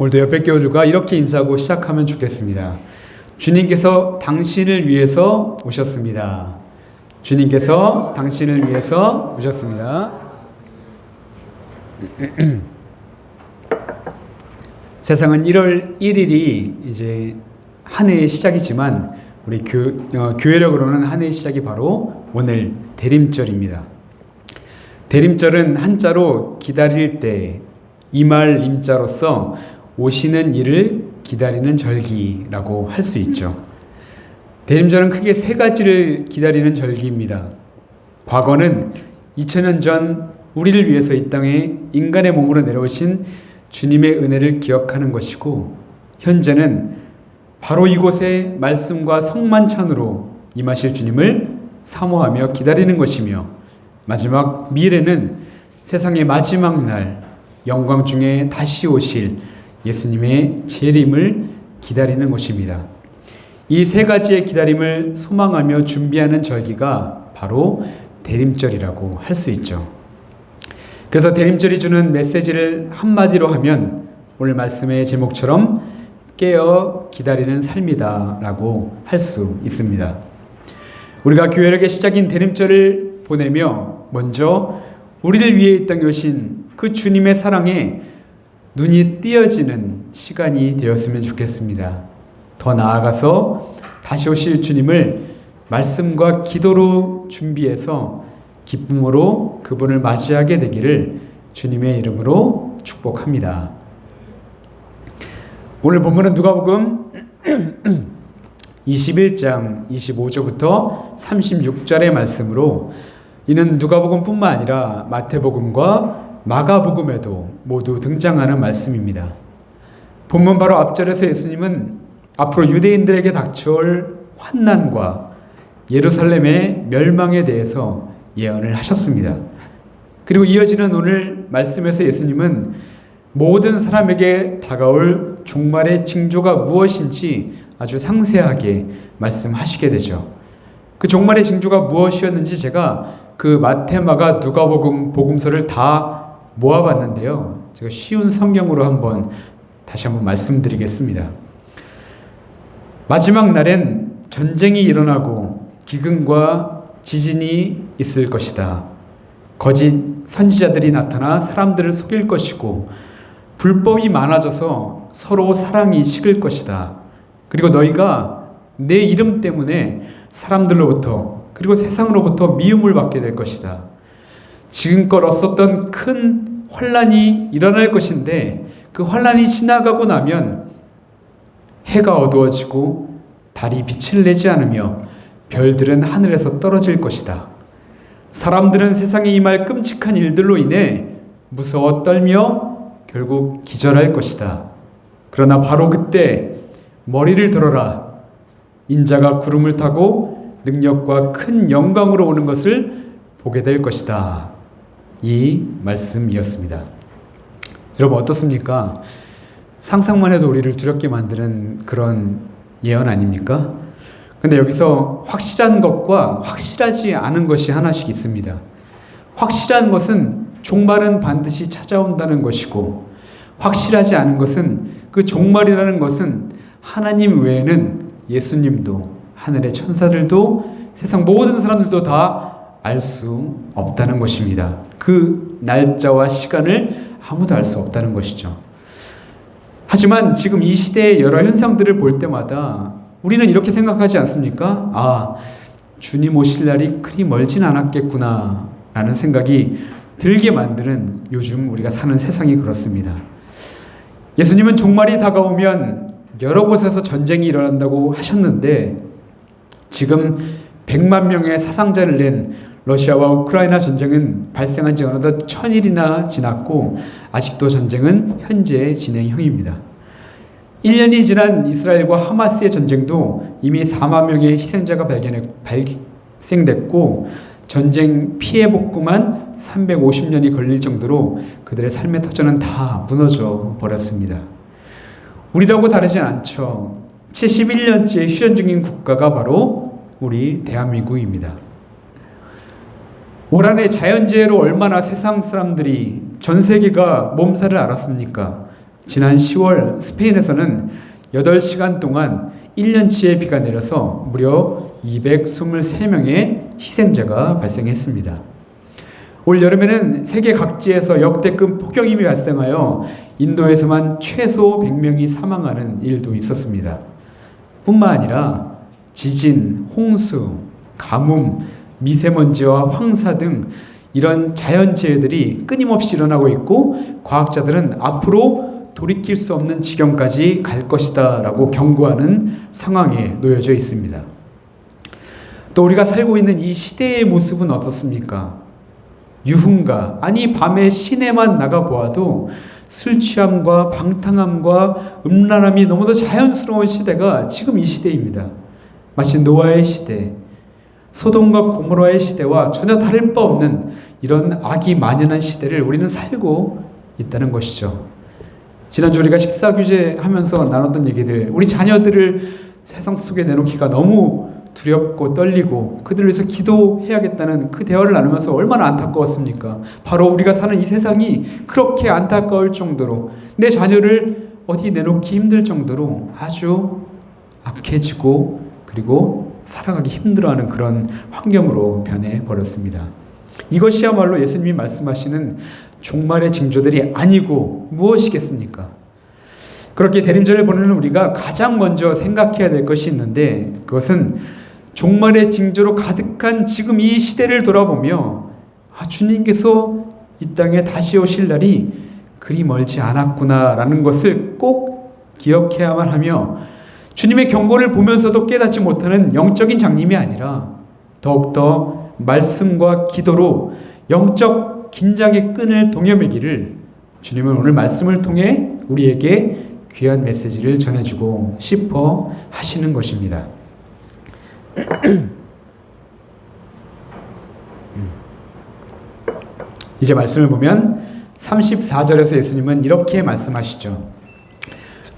오늘도 옆에 교우들과 이렇게 인사하고 시작하면 좋겠습니다. 주님께서 당신을 위해서 오셨습니다. 주님께서 당신을 위해서 오셨습니다. 세상은 1월 1일이 이제 한 해의 시작이지만 우리 교, 어, 교회력으로는 한 해의 시작이 바로 오늘 대림절입니다. 대림절은 한자로 기다릴 때 이말 임자로서 오시는 일을 기다리는 절기라고 할 수 있죠. 대림절은 크게 세 가지를 기다리는 절기입니다. 과거는 2000년 전 우리를 위해서 이 땅에 인간의 몸으로 내려오신 주님의 은혜를 기억하는 것이고 현재는 바로 이곳에 말씀과 성만찬으로 임하실 주님을 사모하며 기다리는 것이며 마지막 미래는 세상의 마지막 날 영광 중에 다시 오실 예수님의 재림을 기다리는 것입니다. 이 세 가지의 기다림을 소망하며 준비하는 절기가 바로 대림절이라고 할 수 있죠. 그래서 대림절이 주는 메시지를 한마디로 하면 오늘 말씀의 제목처럼 깨어 기다리는 삶이다라고 할 수 있습니다. 우리가 교회력의 시작인 대림절을 보내며 먼저 우리를 위해 이 땅에 오신 그 주님의 사랑에 눈이 띄어지는 시간이 되었으면 좋겠습니다. 더 나아가서 다시 오실 주님을 말씀과 기도로 준비해서 기쁨으로 그분을 맞이하게 되기를 주님의 이름으로 축복합니다. 오늘 본문은 누가복음 21장 25절부터 36절의 말씀으로 이는 누가복음뿐만 아니라 마태복음과 마가복음에도 모두 등장하는 말씀입니다. 본문 바로 앞절에서 예수님은 앞으로 유대인들에게 닥쳐올 환난과 예루살렘의 멸망에 대해서 예언을 하셨습니다. 그리고 이어지는 오늘 말씀에서 예수님은 모든 사람에게 다가올 종말의 징조가 무엇인지 아주 상세하게 말씀하시게 되죠. 그 종말의 징조가 무엇이었는지 제가 그 마테마가 누가복음 복음서를 다 모아봤는데요. 제가 쉬운 성경으로 한번 다시 한번 말씀드리겠습니다. 마지막 날엔 전쟁이 일어나고 기근과 지진이 있을 것이다. 거짓 선지자들이 나타나 사람들을 속일 것이고 불법이 많아져서 서로 사랑이 식을 것이다. 그리고 너희가 내 이름 때문에 사람들로부터 그리고 세상으로부터 미움을 받게 될 것이다. 지금껏 없었던 큰 환란이 일어날 것인데 그 환란이 지나가고 나면 해가 어두워지고 달이 빛을 내지 않으며 별들은 하늘에서 떨어질 것이다. 사람들은 세상에 임할 끔찍한 일들로 인해 무서워 떨며 결국 기절할 것이다. 그러나 바로 그때 머리를 들어라. 인자가 구름을 타고 능력과 큰 영광으로 오는 것을 보게 될 것이다. 이 말씀이었습니다. 여러분 어떻습니까? 상상만 해도 우리를 두렵게 만드는 그런 예언 아닙니까? 근데 여기서 확실한 것과 확실하지 않은 것이 하나씩 있습니다. 확실한 것은 종말은 반드시 찾아온다는 것이고 확실하지 않은 것은 그 종말이라는 것은 하나님 외에는 예수님도 하늘의 천사들도 세상 모든 사람들도 다 알 수 없다는 것입니다. 그 날짜와 시간을 아무도 알 수 없다는 것이죠. 하지만 지금 이 시대의 여러 현상들을 볼 때마다 우리는 이렇게 생각하지 않습니까? 아, 주님 오실 날이 그리 멀진 않았겠구나. 라는 생각이 들게 만드는 요즘 우리가 사는 세상이 그렇습니다. 예수님은 종말이 다가오면 여러 곳에서 전쟁이 일어난다고 하셨는데 지금 100만 명의 사상자를 낸 러시아와 우크라이나 전쟁은 발생한 지 어느덧 천일이나 지났고 아직도 전쟁은 현재 진행형입니다. 1년이 지난 이스라엘과 하마스의 전쟁도 이미 4만 명의 희생자가 발생됐고 전쟁 피해 복구만 350년이 걸릴 정도로 그들의 삶의 터전은 다 무너져 버렸습니다. 우리라고 다르지 않죠. 71년째 휴전 중인 국가가 바로 우리 대한민국입니다. 올 한해 자연재해로 얼마나 세상 사람들이 전 세계가 몸살을 앓았습니까? 지난 10월 스페인에서는 8시간 동안 1년치의 비가 내려서 무려 223명의 희생자가 발생했습니다. 올 여름에는 세계 각지에서 역대급 폭염이 발생하여 인도에서만 최소 100명이 사망하는 일도 있었습니다. 뿐만 아니라 지진, 홍수, 가뭄, 미세먼지와 황사 등 이런 자연재해들이 끊임없이 일어나고 있고 과학자들은 앞으로 돌이킬 수 없는 지경까지 갈 것이다 라고 경고하는 상황에 놓여져 있습니다. 또 우리가 살고 있는 이 시대의 모습은 어떻습니까? 유흥가 아니 밤에 시내만 나가 보아도 술 취함과 방탕함과 음란함이 너무도 자연스러운 시대가 지금 이 시대입니다. 마치 노아의 시대, 소돔과 고모라의 시대와 전혀 다를 바 없는 이런 악이 만연한 시대를 우리는 살고 있다는 것이죠. 지난주 우리가 식사 규제 하면서 나눴던 얘기들, 우리 자녀들을 세상 속에 내놓기가 너무 두렵고 떨리고 그들을 위해서 기도해야겠다는 그 대화를 나누면서 얼마나 안타까웠습니까? 바로 우리가 사는 이 세상이 그렇게 안타까울 정도로 내 자녀를 어디 내놓기 힘들 정도로 아주 악해지고 그리고 살아가기 힘들어하는 그런 환경으로 변해 버렸습니다. 이것이야말로 예수님이 말씀하시는 종말의 징조들이 아니고 무엇이겠습니까? 그렇게 대림절을 보내는 우리가 가장 먼저 생각해야 될 것이 있는데 그것은 종말의 징조로 가득한 지금 이 시대를 돌아보며 아, 주님께서 이 땅에 다시 오실 날이 그리 멀지 않았구나라는 것을 꼭 기억해야만 하며 주님의 경고를 보면서도 깨닫지 못하는 영적인 장님이 아니라 더욱더 말씀과 기도로 영적 긴장의 끈을 동여매기를 주님은 오늘 말씀을 통해 우리에게 귀한 메시지를 전해주고 싶어 하시는 것입니다. 이제 말씀을 보면 34절에서 예수님은 이렇게 말씀하시죠.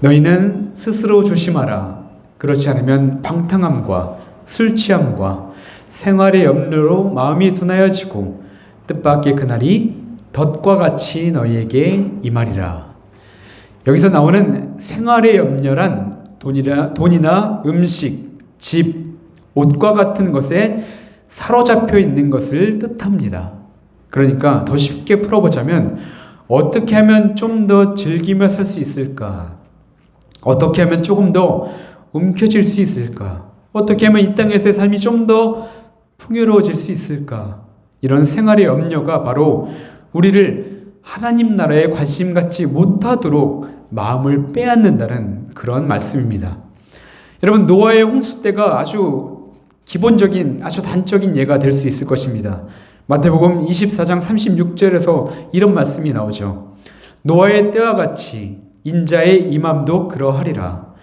너희는 스스로 조심하라. 그렇지 않으면 방탕함과 술 취함과 생활의 염려로 마음이 둔하여지고 뜻밖의 그날이 덫과 같이 너희에게 임하리라. 여기서 나오는 생활의 염려란 돈이나, 돈이나 음식, 집, 옷과 같은 것에 사로잡혀 있는 것을 뜻합니다. 그러니까 더 쉽게 풀어보자면 어떻게 하면 좀 더 즐기며 살 수 있을까? 어떻게 하면 조금 더 움켜질 수 있을까? 어떻게 하면 이 땅에서의 삶이 좀 더 풍요로워질 수 있을까? 이런 생활의 염려가 바로 우리를 하나님 나라에 관심 갖지 못하도록 마음을 빼앗는다는 그런 말씀입니다. 여러분 노아의 홍수 때가 아주 기본적인 아주 단적인 예가 될 수 있을 것입니다. 마태복음 24장 36절에서 이런 말씀이 나오죠. 노아의 때와 같이 인자의 임함도 그러하리라.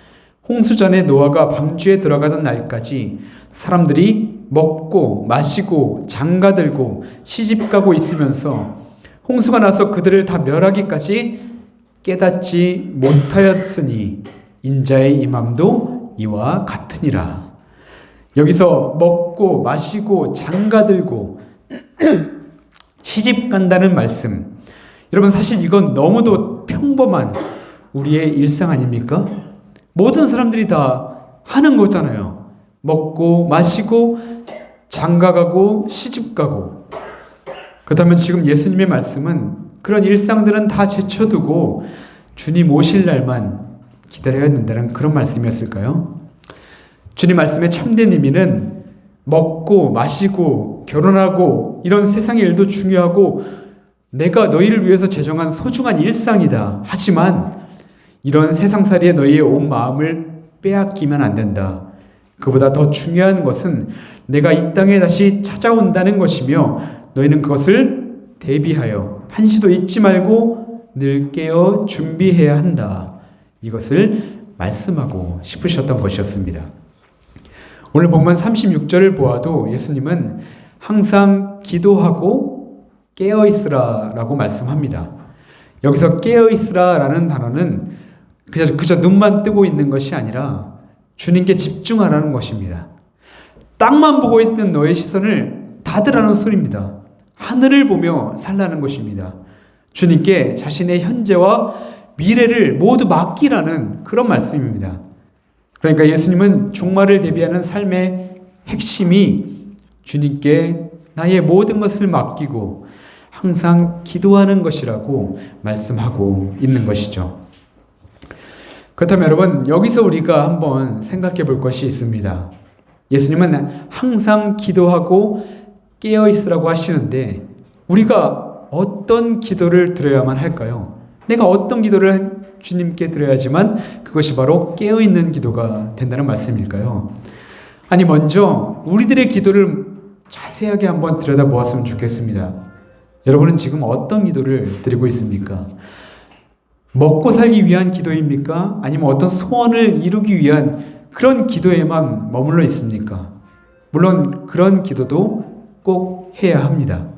홍수 전에 노아가 방주에 들어가던 날까지 사람들이 먹고 마시고 장가 들고 시집 가고 있으면서 홍수가 나서 그들을 다 멸하기까지 깨닫지 못하였으니 인자의 임함도 이와 같으니라. 여기서 먹고 마시고 장가 들고 시집 간다는 말씀. 여러분 사실 이건 너무도 평범한 우리의 일상 아닙니까? 모든 사람들이 다 하는 거잖아요. 먹고 마시고 장가 가고 시집 가고. 그렇다면 지금 예수님의 말씀은 그런 일상들은 다 제쳐두고 주님 오실 날만 기다려야 된다는 그런 말씀이었을까요? 주님 말씀의 참된 의미는 먹고 마시고 결혼하고 이런 세상의 일도 중요하고 내가 너희를 위해서 제정한 소중한 일상이다. 하지만 이런 세상살이에 너희의 온 마음을 빼앗기면 안 된다. 그보다 더 중요한 것은 내가 이 땅에 다시 찾아온다는 것이며 너희는 그것을 대비하여 한시도 잊지 말고 늘 깨어 준비해야 한다. 이것을 말씀하고 싶으셨던 것이었습니다. 오늘 본문 36절을 보아도 예수님은 항상 기도하고 깨어 있으라라고 말씀합니다. 여기서 깨어 있으라라는 단어는 그저, 그저 눈만 뜨고 있는 것이 아니라 주님께 집중하라는 것입니다. 땅만 보고 있는 너의 시선을 닫으라는 소리입니다. 하늘을 보며 살라는 것입니다. 주님께 자신의 현재와 미래를 모두 맡기라는 그런 말씀입니다. 그러니까 예수님은 종말을 대비하는 삶의 핵심이 주님께 나의 모든 것을 맡기고 항상 기도하는 것이라고 말씀하고 있는 것이죠. 그렇다면 여러분, 여기서 우리가 한번 생각해 볼 것이 있습니다. 예수님은 항상 기도하고 깨어 있으라고 하시는데 우리가 어떤 기도를 드려야만 할까요? 내가 어떤 기도를 주님께 드려야지만 그것이 바로 깨어 있는 기도가 된다는 말씀일까요? 아니 먼저 우리들의 기도를 자세하게 한번 들여다 보았으면 좋겠습니다. 여러분은 지금 어떤 기도를 드리고 있습니까? 먹고 살기 위한 기도입니까? 아니면 어떤 소원을 이루기 위한 그런 기도에만 머물러 있습니까? 물론 그런 기도도 꼭 해야 합니다.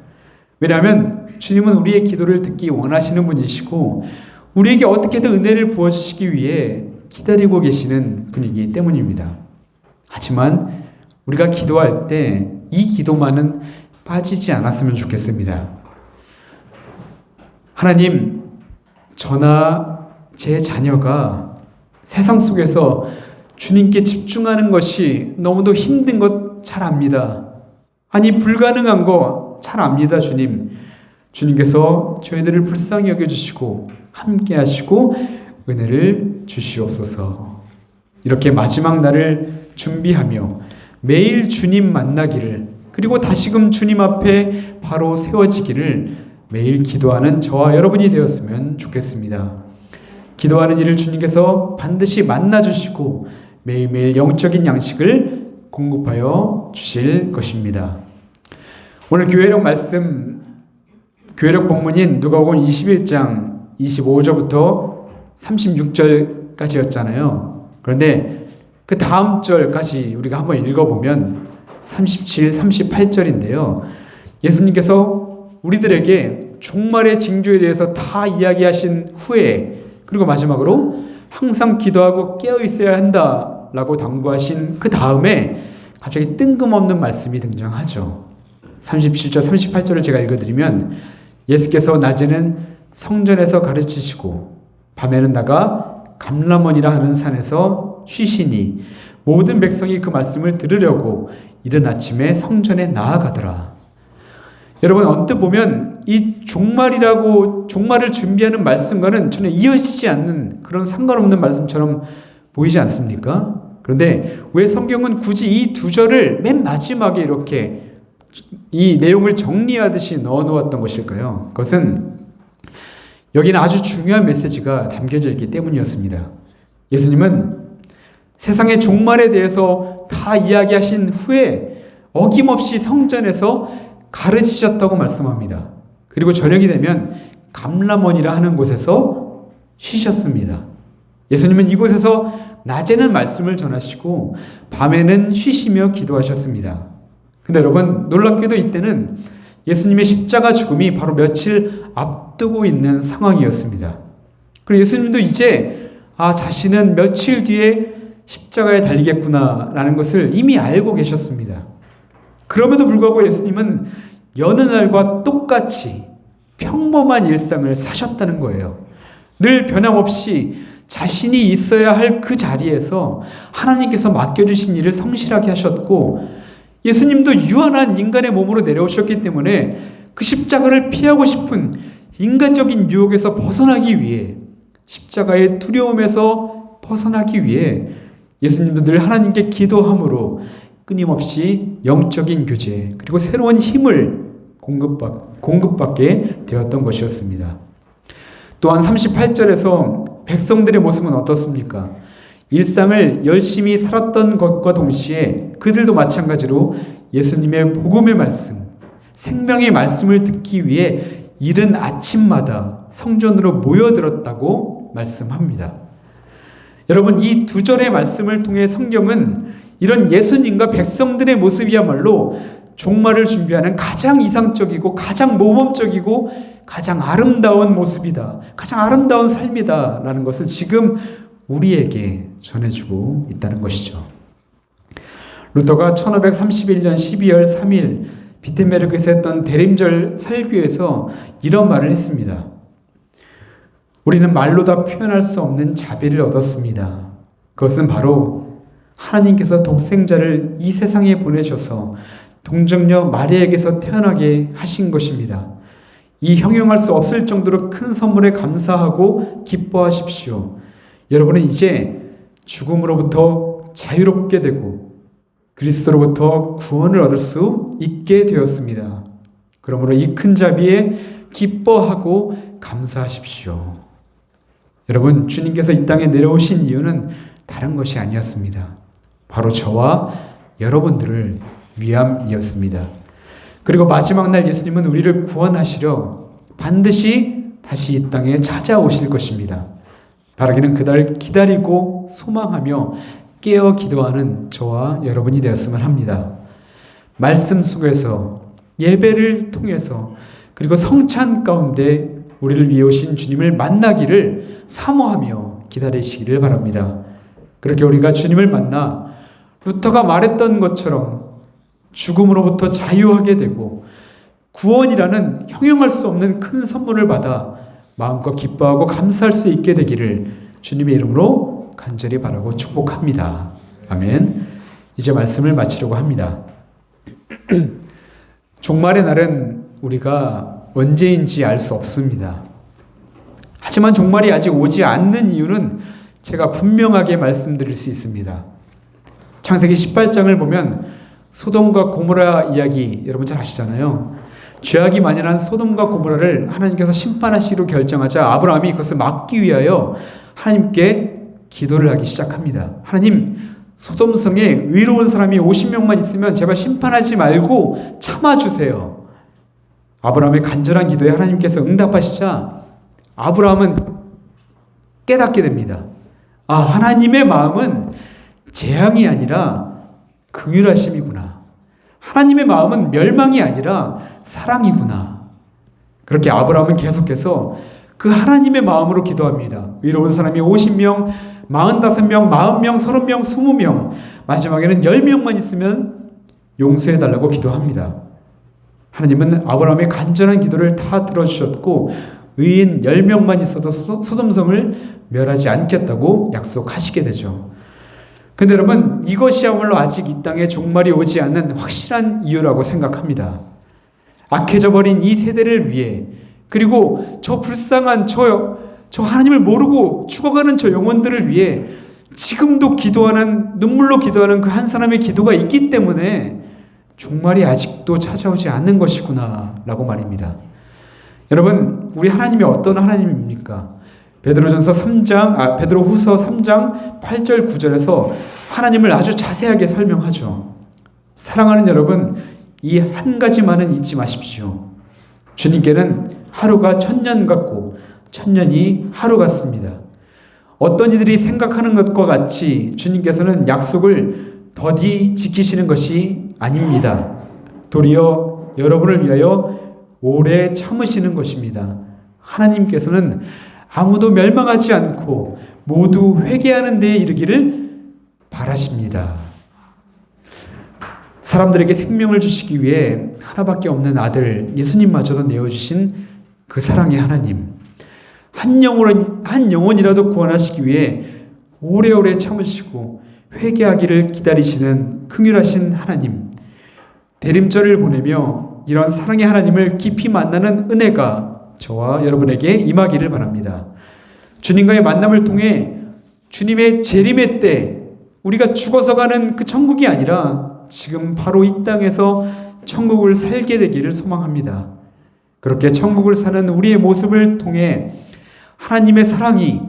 왜냐하면 주님은 우리의 기도를 듣기 원하시는 분이시고 우리에게 어떻게든 은혜를 부어주시기 위해 기다리고 계시는 분이기 때문입니다. 하지만 우리가 기도할 때 이 기도만은 빠지지 않았으면 좋겠습니다. 하나님, 저나 제 자녀가 세상 속에서 주님께 집중하는 것이 너무도 힘든 것 잘 압니다. 아니, 불가능한 거 잘 압니다, 주님. 주님께서 저희들을 불쌍히 여겨주시고, 함께 하시고, 은혜를 주시옵소서. 이렇게 마지막 날을 준비하며 매일 주님 만나기를, 그리고 다시금 주님 앞에 바로 세워지기를 매일 기도하는 저와 여러분이 되었으면 좋겠습니다. 기도하는 일을 주님께서 반드시 만나주시고 매일매일 영적인 양식을 공급하여 주실 것입니다. 오늘 교회력 말씀, 교회력 본문인 누가복음 21장 25절부터 36절까지였잖아요. 그런데 그 다음 절까지 우리가 한번 읽어보면 37, 38절인데요. 예수님께서 우리들에게 종말의 징조에 대해서 다 이야기하신 후에 그리고 마지막으로 항상 기도하고 깨어 있어야 한다라고 당부하신 그 다음에 갑자기 뜬금없는 말씀이 등장하죠. 37절, 38절을 제가 읽어드리면 예수께서 낮에는 성전에서 가르치시고 밤에는 나가 감람원이라 하는 산에서 쉬시니 모든 백성이 그 말씀을 들으려고 이른 아침에 성전에 나아가더라. 여러분 언뜻 보면 이 종말이라고 종말을 준비하는 말씀과는 전혀 이어지지 않는 그런 상관없는 말씀처럼 보이지 않습니까? 그런데 왜 성경은 굳이 이 두 절을 맨 마지막에 이렇게 이 내용을 정리하듯이 넣어 놓았던 것일까요? 그것은 여기는 아주 중요한 메시지가 담겨져 있기 때문이었습니다. 예수님은 세상의 종말에 대해서 다 이야기하신 후에 어김없이 성전에서 가르치셨다고 말씀합니다. 그리고 저녁이 되면 감람원이라 하는 곳에서 쉬셨습니다. 예수님은 이곳에서 낮에는 말씀을 전하시고 밤에는 쉬시며 기도하셨습니다. 근데 여러분 놀랍게도 이때는 예수님의 십자가 죽음이 바로 며칠 앞두고 있는 상황이었습니다. 그리고 예수님도 이제 아 자신은 며칠 뒤에 십자가에 달리겠구나라는 것을 이미 알고 계셨습니다. 그럼에도 불구하고 예수님은 여느 날과 똑같이 평범한 일상을 사셨다는 거예요. 늘 변함없이 자신이 있어야 할 그 자리에서 하나님께서 맡겨주신 일을 성실하게 하셨고 예수님도 유한한 인간의 몸으로 내려오셨기 때문에 그 십자가를 피하고 싶은 인간적인 유혹에서 벗어나기 위해 십자가의 두려움에서 벗어나기 위해 예수님도 늘 하나님께 기도함으로 끊임없이 영적인 교제 그리고 새로운 힘을 공급받, 공급받게 되었던 것이었습니다. 또한 38절에서 백성들의 모습은 어떻습니까? 일상을 열심히 살았던 것과 동시에 그들도 마찬가지로 예수님의 복음의 말씀, 생명의 말씀을 듣기 위해 이른 아침마다 성전으로 모여들었다고 말씀합니다. 여러분, 이 두 절의 말씀을 통해 성경은 이런 예수님과 백성들의 모습이야말로 종말을 준비하는 가장 이상적이고 가장 모범적이고 가장 아름다운 모습이다. 가장 아름다운 삶이다. 라는 것을 지금 우리에게 전해주고 있다는 것이죠. 루터가 1531년 12월 3일 비텐베르크에서 했던 대림절 설교에서 이런 말을 했습니다. 우리는 말로 다 표현할 수 없는 자비를 얻었습니다. 그것은 바로 하나님께서 독생자를 이 세상에 보내셔서 동정녀 마리아에게서 태어나게 하신 것입니다. 이 형용할 수 없을 정도로 큰 선물에 감사하고 기뻐하십시오. 여러분은 이제 죽음으로부터 자유롭게 되고 그리스도로부터 구원을 얻을 수 있게 되었습니다. 그러므로 이 큰 자비에 기뻐하고 감사하십시오. 여러분, 주님께서 이 땅에 내려오신 이유는 다른 것이 아니었습니다. 바로 저와 여러분들을 위함이었습니다. 그리고 마지막 날 예수님은 우리를 구원하시려 반드시 다시 이 땅에 찾아오실 것입니다. 바라기는 그날 기다리고 소망하며 깨어 기도하는 저와 여러분이 되었으면 합니다. 말씀 속에서 예배를 통해서 그리고 성찬 가운데 우리를 위해 오신 주님을 만나기를 사모하며 기다리시기를 바랍니다. 그렇게 우리가 주님을 만나 루터가 말했던 것처럼 죽음으로부터 자유하게 되고 구원이라는 형용할 수 없는 큰 선물을 받아 마음껏 기뻐하고 감사할 수 있게 되기를 주님의 이름으로 간절히 바라고 축복합니다. 아멘. 이제 말씀을 마치려고 합니다. 종말의 날은 우리가 언제인지 알 수 없습니다. 하지만 종말이 아직 오지 않는 이유는 제가 분명하게 말씀드릴 수 있습니다. 창세기 18장을 보면 소돔과 고모라 이야기 여러분 잘 아시잖아요. 죄악이 만연한 소돔과 고모라를 하나님께서 심판하시기로 결정하자 아브라함이 그것을 막기 위하여 하나님께 기도를 하기 시작합니다. 하나님, 소돔성에 의로운 사람이 50명만 있으면 제발 심판하지 말고 참아주세요. 아브라함의 간절한 기도에 하나님께서 응답하시자 아브라함은 깨닫게 됩니다. 아, 하나님의 마음은 재앙이 아니라 긍휼하심이구나. 하나님의 마음은 멸망이 아니라 사랑이구나. 그렇게 아브라함은 계속해서 그 하나님의 마음으로 기도합니다. 의로운 사람이 50명, 45명, 40명, 30명, 20명, 마지막에는 10명만 있으면 용서해 달라고 기도합니다. 하나님은 아브라함의 간절한 기도를 다 들어주셨고 의인 10명만 있어도 소돔성을 멸하지 않겠다고 약속하시게 되죠. 근데 여러분 이것이야말로 아직 이 땅에 종말이 오지 않는 확실한 이유라고 생각합니다. 악해져 버린 이 세대를 위해 그리고 저 불쌍한 저, 저 하나님을 모르고 죽어가는 저 영혼들을 위해 지금도 기도하는 눈물로 기도하는 그 한 사람의 기도가 있기 때문에 종말이 아직도 찾아오지 않는 것이구나 라고 말입니다. 여러분, 우리 하나님이 어떤 하나님입니까? 베드로전서 3장, 아, 베드로후서 3장 8절 9절에서 하나님을 아주 자세하게 설명하죠. 사랑하는 여러분, 이 한 가지만은 잊지 마십시오. 주님께는 하루가 천년 같고 천년이 하루 같습니다. 어떤 이들이 생각하는 것과 같이 주님께서는 약속을 더디 지키시는 것이 아닙니다. 도리어 여러분을 위하여 오래 참으시는 것입니다. 하나님께서는 아무도 멸망하지 않고 모두 회개하는 데에 이르기를 바라십니다. 사람들에게 생명을 주시기 위해 하나밖에 없는 아들 예수님마저도 내어주신 그 사랑의 하나님. 한 영혼, 한 영혼이라도 구원하시기 위해 오래오래 참으시고 회개하기를 기다리시는 긍휼하신 하나님. 대림절을 보내며 이런 사랑의 하나님을 깊이 만나는 은혜가 저와 여러분에게 임하기를 바랍니다. 주님과의 만남을 통해 주님의 재림의 때 우리가 죽어서 가는 그 천국이 아니라 지금 바로 이 땅에서 천국을 살게 되기를 소망합니다. 그렇게 천국을 사는 우리의 모습을 통해 하나님의 사랑이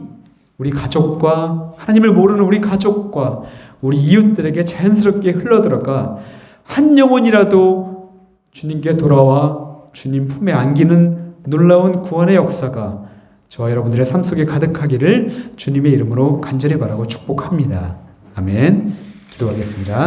우리 가족과 하나님을 모르는 우리 가족과 우리 이웃들에게 자연스럽게 흘러들어가 한 영혼이라도 주님께 돌아와 주님 품에 안기는 놀라운 구원의 역사가 저와 여러분들의 삶 속에 가득하기를 주님의 이름으로 간절히 바라고 축복합니다. 아멘. 기도하겠습니다.